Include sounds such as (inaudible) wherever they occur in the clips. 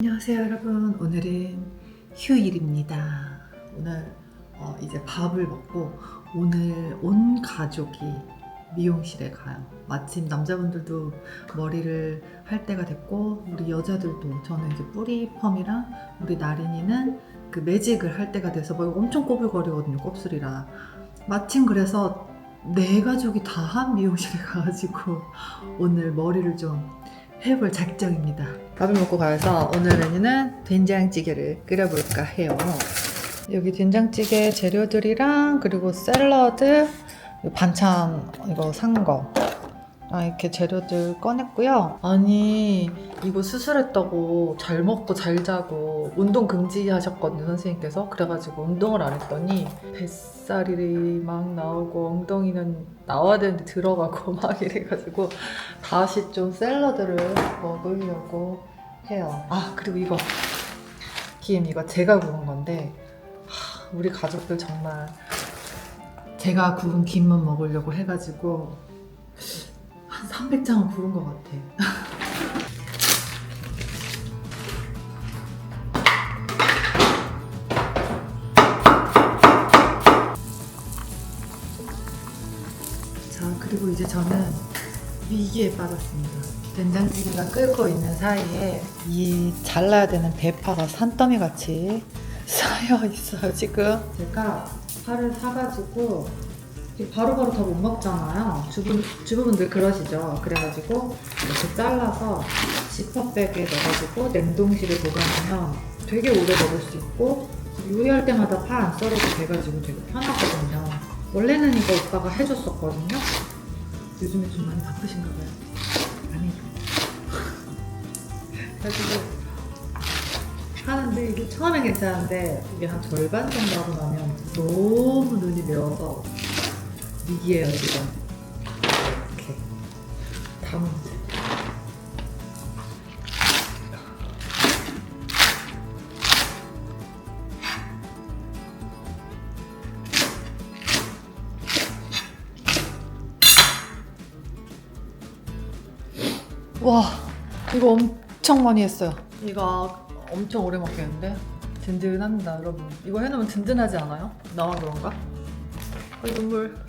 안녕하세요 여러분. 오늘은 휴일입니다. 오늘 어, 이제 밥을 먹고 오늘 온 가족이 미용실에 가요. 마침 남자분들도 머리를 할 때가 됐고 우리 여자들도 저는 이제 뿌리 펌이랑 우리 나린이는 그 매직을 할 때가 돼서 뭐 엄청 꼬불거리거든요 곱슬이라. 마침 그래서 네 가족이 다 한 미용실에 (laughs) 가가지고 오늘 머리를 좀 해볼 작정입니다. 밥을 먹고 가서 오늘 메뉴는 된장찌개를 끓여볼까 해요. 여기 된장찌개 재료들이랑 그리고 샐러드, 반찬 이거 산 거. 아, 이렇게 재료들 꺼냈고요. 아니, 이거 수술했다고 잘 먹고 잘 자고 운동 금지하셨거든요, 선생님께서. 그래가지고 운동을 안 했더니 뱃살이 막 나오고 엉덩이는 나와야 되는데 들어가고 (laughs) 막 이래가지고 다시 좀 샐러드를 먹으려고 해요. 아, 그리고 이거. 김 이거 제가 구운 건데 하, 우리 가족들 정말 제가 구운 김만 먹으려고 해가지고 한 300장은 구운 것 같아. (laughs) 자, 그리고 이제 저는 위기에 빠졌습니다. 된장찌개가 끓고 있는 사이에 이 잘라야 되는 대파가 산더미 같이 (laughs) 쌓여 있어요, 지금. 제가 파를 사가지고 바로바로 다 못 먹잖아요. 주부, 주부분들 그러시죠. 그래가지고 이렇게 잘라서 지퍼백에 넣어가지고 냉동실에 보관하면 되게 오래 먹을 수 있고 요리할 때마다 파안 썰어도 돼가지고 되게 편하거든요. 원래는 이거 오빠가 해줬었거든요. 요즘에 좀 많이 바쁘신가 봐요. 안 해줘. (laughs) 그래가지고 하는데 이게 처음엔 괜찮은데 이게 한 절반 정도 하고 나면 너무 눈이 매워서 위기예요 지금. 이렇게 돼. 와 이거 엄청 많이 했어요. 이거 엄청 오래 먹겠는데 든든합니다 여러분. 이거 해놓으면 든든하지 않아요? 나만 그런가? 어, 눈물.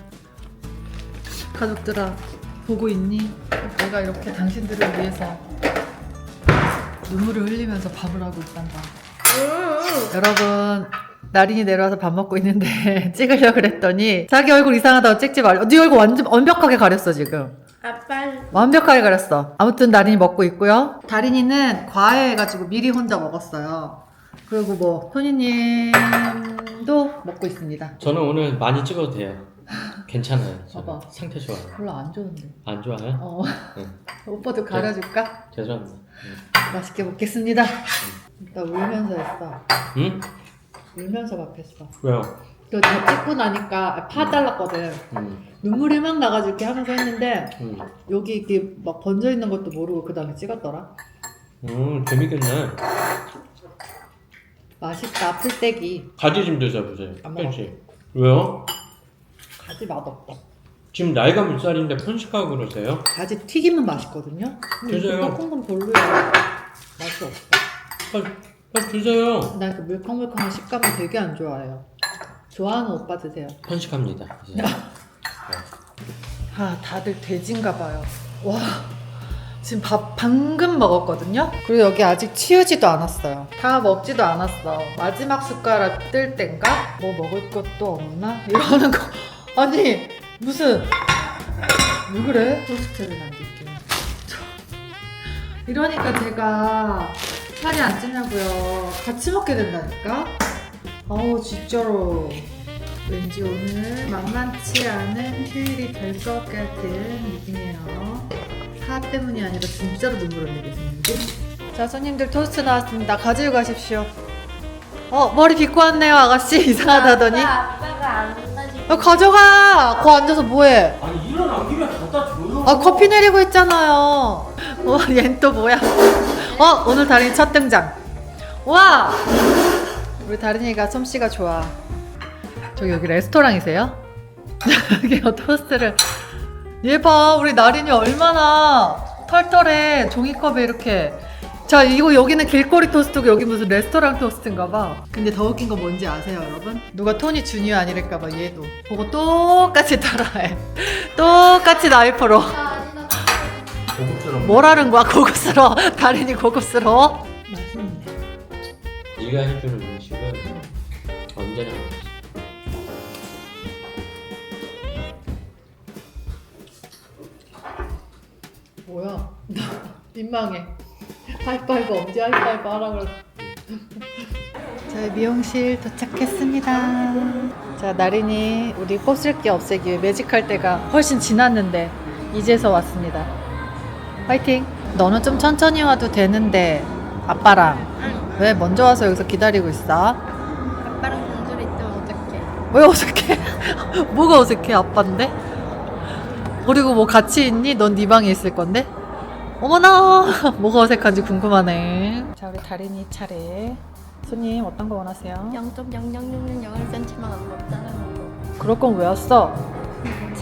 가족들아 보고 있니? 내가 이렇게 당신들을 위해서 눈물을 흘리면서 밥을 하고 있단다. 여러분 나린이 내려와서 밥 먹고 있는데 (laughs) 찍으려고 그랬더니 자기 얼굴 이상하다고 찍지 말고 네 얼굴 완전 완벽하게 가렸어 지금. 아빠 완벽하게 가렸어. 아무튼 다린이 먹고 있고요. 다린이는 과외해가지고 미리 혼자 먹었어요. 그리고 뭐 토니님도 먹고 있습니다. 저는 오늘 많이 찍어도 돼요. 괜찮아요. 저는 봐봐. 상태 좋아요. 별로 안 좋은데. 안 좋아요? 어. 응. (laughs) 오빠도 가려줄까? 죄송합니다. 맛있게 먹겠습니다. 나 울면서 했어. 응? 울면서 밥했어. 왜요? 너다 찍고 나니까 파 잘랐거든. 음, 눈물이 막 나가지고 이렇게 하면서 했는데 음, 여기 이렇게 막 번져 있는 것도 모르고 그 다음에 찍었더라. 음, 재밌겠네. 맛있다 풀떼기. 가지 좀 드셔보세요. 안 먹어. 그렇지. 왜요? 가지 맛없다. 지금 나이가 몇 살인데 편식하고 그러세요? 가지 튀김은 맛있거든요. 근데 드세요. 물컹물컹 별로야. 맛이 없어. 빨리, 빨리 드세요. 난 그 물컹물컹한 식감을 되게 안 좋아해요. 좋아하는 오빠 드세요. 편식합니다. 이제. (laughs) 아, 다들 돼지인가 봐요. 와, 지금 밥 방금 먹었거든요? 그리고 여기 아직 치우지도 않았어요. 다 먹지도 않았어. 마지막 숟가락 뜰 땐가? 뭐 먹을 것도 없나? 이러는 거. 아니, 무슨. 왜 그래? 토스트를 남길게. 이러니까 제가 살이 안 찌냐고요. 같이 먹게 된다니까? 아우, 진짜로. 왠지 오늘 만만치 않은 휴일이 될 것 같은 느낌이에요. 사 때문이 아니라 진짜로 눈물 흘리게 생긴 자, 손님들 토스트 나왔습니다. 가지고 가십시오. 어, 머리 빗고 왔네요, 아가씨. (laughs) 이상하다더니. 아빠, 아빠가 안 어, 가져가! 거 앉아서 뭐해? 아니 일어나 기면 갖다 줘요. 아, 커피 내리고 있잖아요. 어, 얜또 뭐야? 어, 오늘 다린이 첫 등장. 와! 우리 다린이가 솜씨가 좋아. 저기 여기 레스토랑이세요? (laughs) 여기 토스트를. 얘 봐, 우리 나린이 얼마나 털털해. 종이컵에 이렇게 자 이거 여기는 길거리 토스트고 여기 무슨 레스토랑 토스트인가 봐. 근데 더 웃긴 거 뭔지 아세요 여러분? 누가 토니 주니어 아니랄까 봐 얘도. 보고 똑같이 따라해. (laughs) 똑같이 나이프로 고급스러운. 뭐라는 거야? 고급스러워? 다린이 고급스러워? 맛있네 네가 해주는 음식은 언제나 맛있어. 뭐야? (laughs) 민망해 하이파이브 엄지 하이파이브 하라 그래 저희 미용실 도착했습니다 자 나린이 우리 곱슬기 없애기 위해 매직할 때가 훨씬 지났는데 이제서 왔습니다 화이팅 너는 좀 천천히 와도 되는데 아빠랑 왜 먼저 와서 여기서 기다리고 있어? 아빠랑 단둘이 있으면 어떡해 왜 어색해? (laughs) 뭐가 어색해 아빠인데? 그리고 뭐 같이 있니? 넌 네 방에 있을 건데? 어머나 (laughs) 뭐가 어색한지 궁금하네 자 우리 다린이 차례 손님 어떤 거 원하세요? 0.000001cm만 안 먹잖아 그럴 건 왜 왔어?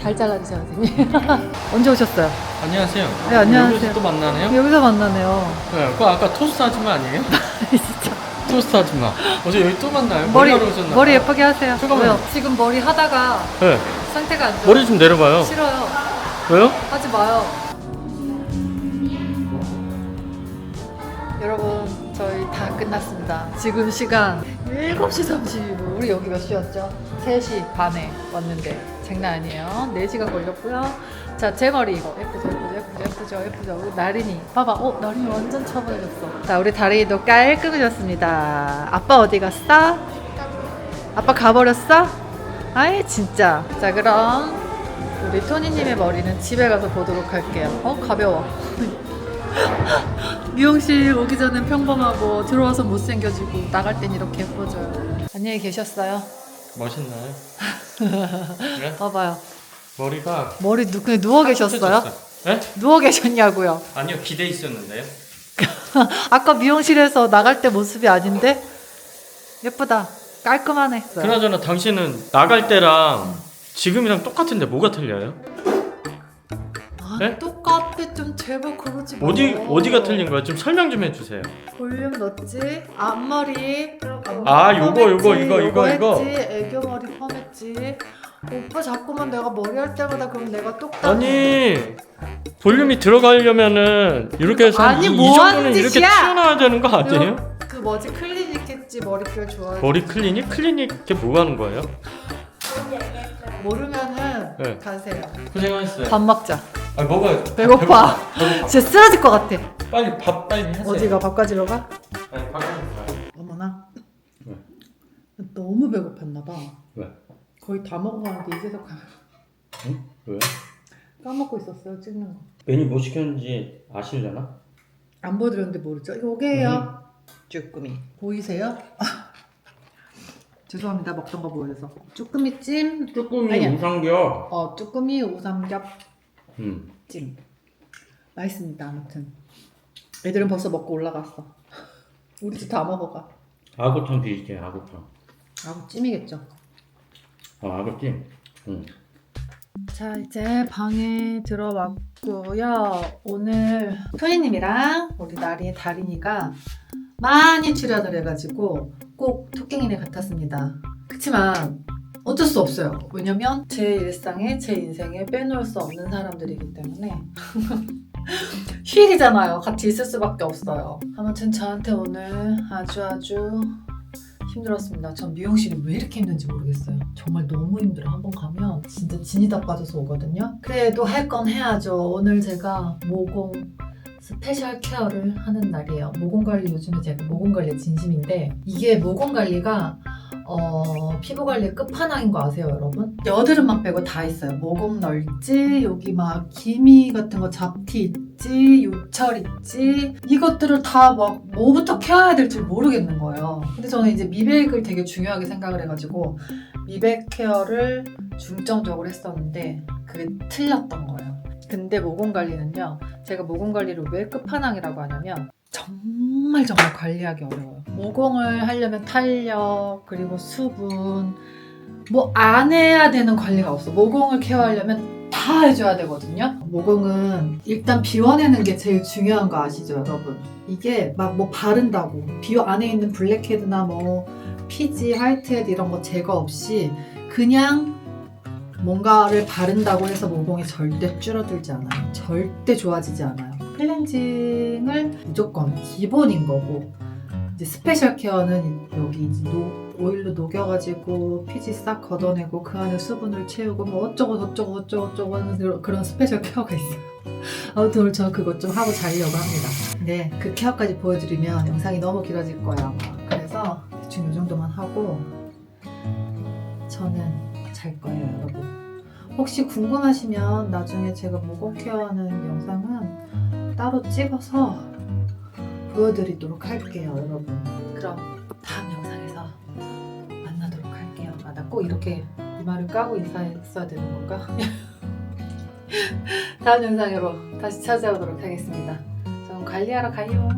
잘 잘라주세요 선생님 (laughs) 언제 오셨어요? 안녕하세요. 네, 안녕하세요. 여기서 또 만나네요. 여기서 만나네요 네, 그 아까 토스트 아줌마 아니에요? (laughs) 진짜 토스트 아줌마. 어제 여기 또 만나요. 머리 하러 오셨나? 머리 예쁘게 하세요 잠깐만요. 왜요? 지금 머리 하다가 네. 상태가 안 좋아 머리 좀 내려봐요. 싫어요 왜요? 하지 마요. 끝났습니다. 지금 시간 7시 32분. 우리 여기 몇 시였죠? 3시 반에 왔는데 장난 아니에요. 4시간 걸렸고요. 자, 제 머리 이거 예쁘죠, 예쁘죠, 예쁘죠, 예쁘죠, 예쁘죠. 우리 나린이. 봐봐. 어, 나린이 완전 차분해졌어. 자, 우리 다린이도 깔끔해졌습니다. 아빠 어디 갔어? 아빠 가버렸어? 아이, 진짜. 자, 그럼 우리 토니님의 머리는 집에 가서 보도록 할게요. 어 가벼워. (laughs) 미용실 오기 전엔 평범하고 들어와서 못생겨지고 나갈 땐 이렇게 예뻐져요. 안녕히 계셨어요? 멋있나요? (laughs) 네? 봐봐요. 머리가 머리 누, 그냥 누워 계셨어요? 네? 누워 계셨냐고요. 아니요 기대 있었는데요. (laughs) 아까 미용실에서 나갈 때 모습이 아닌데 예쁘다. 깔끔하네. 그나저나 당신은 나갈 때랑 지금이랑 똑같은데 뭐가 틀려요? 아, 네? 똑같아 좀 제발 그러지 마. 어디 어디가 틀린 거야? 좀 설명 좀 해주세요. 볼륨 넣었지? 앞머리 아, 요거, 요거, 이거, 이거, 이거. 했지 애교 머리 펌했지 오빠 자꾸만 내가 머리 할 때마다 그럼 내가 똑딱 아니 볼륨이 들어가려면은 이렇게 해서 한 아니, 이, 이뭐 하는 정도는 이렇게 짓이야? 튀어나와야 되는 거 아니에요? 그 뭐지 클리닉 했지 머릿결 좋아해 머리 클리닉? 클리닉 그게 뭐 하는 거예요? 모르면은 네. 가세요 고생하셨어요. 밥 먹자 아 뭐가 배고파 (laughs) 진짜 쓰러질 것 같아 빨리 밥 빨리 하세요. 어디가 밥 가지러 가? 아니 밥 가세요. 어머나 왜? 너무 배고팠나 봐 왜? 거의 다 먹어가는데 이제서 가- 응? 왜? 까먹고 있었어요 찍는 거 메뉴 뭐 시켰는지 아실려나? 안 보여드렸는데 모르죠? 이거 오게요. 쭈꾸미. 보이세요? (laughs) 죄송합니다. 먹던 거 보여서. 쭈꾸미 찜. 쭈꾸미 아니야. 우상겨. 어, 쭈꾸미 우삼겹 음. 찜. 맛있습니다. 아무튼. 애들은 벌써 먹고 올라갔어. 우리도 다 먹어가. 아구탕 비릴게 아구탕. 아구 찜이겠죠. 아 아구찜. 응. 자 이제 방에 들어왔고요. 오늘 토니님이랑 우리 나리의 다린이가 많이 출연을 해가지고 꼭 토끼이네 같았습니다. 그렇지만 어쩔 수 없어요. 왜냐면 제 일상에 제 인생에 빼놓을 수 없는 사람들이기 때문에 (laughs) 휴일이잖아요. 같이 있을 수밖에 없어요. 아무튼 저한테 오늘 아주 아주 힘들었습니다. 전 미용실이 왜 이렇게 힘든지 모르겠어요. 정말 너무 힘들어. 한번 가면 진짜 진이 다 빠져서 오거든요. 그래도 할 건 해야죠. 오늘 제가 모공 스페셜 케어를 하는 날이에요. 모공 관리 요즘에 제가 모공 관리에 진심인데 이게 모공 관리가 어, 피부 관리 끝판왕인 거 아세요, 여러분? 여드름만 빼고 다 있어요. 모공 넓지, 여기 막 기미 같은 거 잡티 있지, 요철 있지. 이것들을 다 막 뭐부터 케어해야 될지 모르겠는 거예요. 근데 저는 이제 미백을 되게 중요하게 생각을 해가지고 미백 케어를 중점적으로 했었는데 그게 틀렸던 거예요. 근데 모공 관리는요, 제가 모공 관리를 왜 끝판왕이라고 하냐면 정말 정말 관리하기 어려워요. 모공을 하려면 탄력 그리고 수분 뭐 안 해야 되는 관리가 없어. 모공을 케어하려면 다다 해줘야 되거든요. 모공은 일단 비워내는 게 제일 중요한 거 아시죠, 여러분? 이게 막 뭐 바른다고 비워 안에 있는 블랙헤드나 뭐 피지, 화이트헤드 이런 거 제거 없이 그냥 뭔가를 바른다고 해서 모공이 절대 줄어들지 않아요. 절대 좋아지지 않아요. 클렌징을 무조건 기본인 거고 이제 스페셜 케어는 여기 이제 노- 오일로 녹여가지고 피지 싹 걷어내고 그 안에 수분을 채우고 뭐 어쩌고 저쩌고 어쩌고 저쩌고 하는 그런- 스페셜 케어가 있어요. (laughs) 아무튼 오늘 저 그것 좀 하고 자려고 합니다. 근데 그 케어까지 보여드리면 영상이 너무 길어질 거예요. 그래서 대충 이 정도만 하고 저는 잘 거예요 여러분. 혹시 궁금하시면 나중에 제가 모공 케어하는 영상은 따로 찍어서 보여드리도록 할게요 여러분. 그럼 다음 영상에서 만나도록 할게요. 아, 나 꼭 이렇게 이마를 까고 인사했어야 되는 건가? (laughs) 다음 영상으로 다시 찾아오도록 하겠습니다. 저는 관리하러 가요.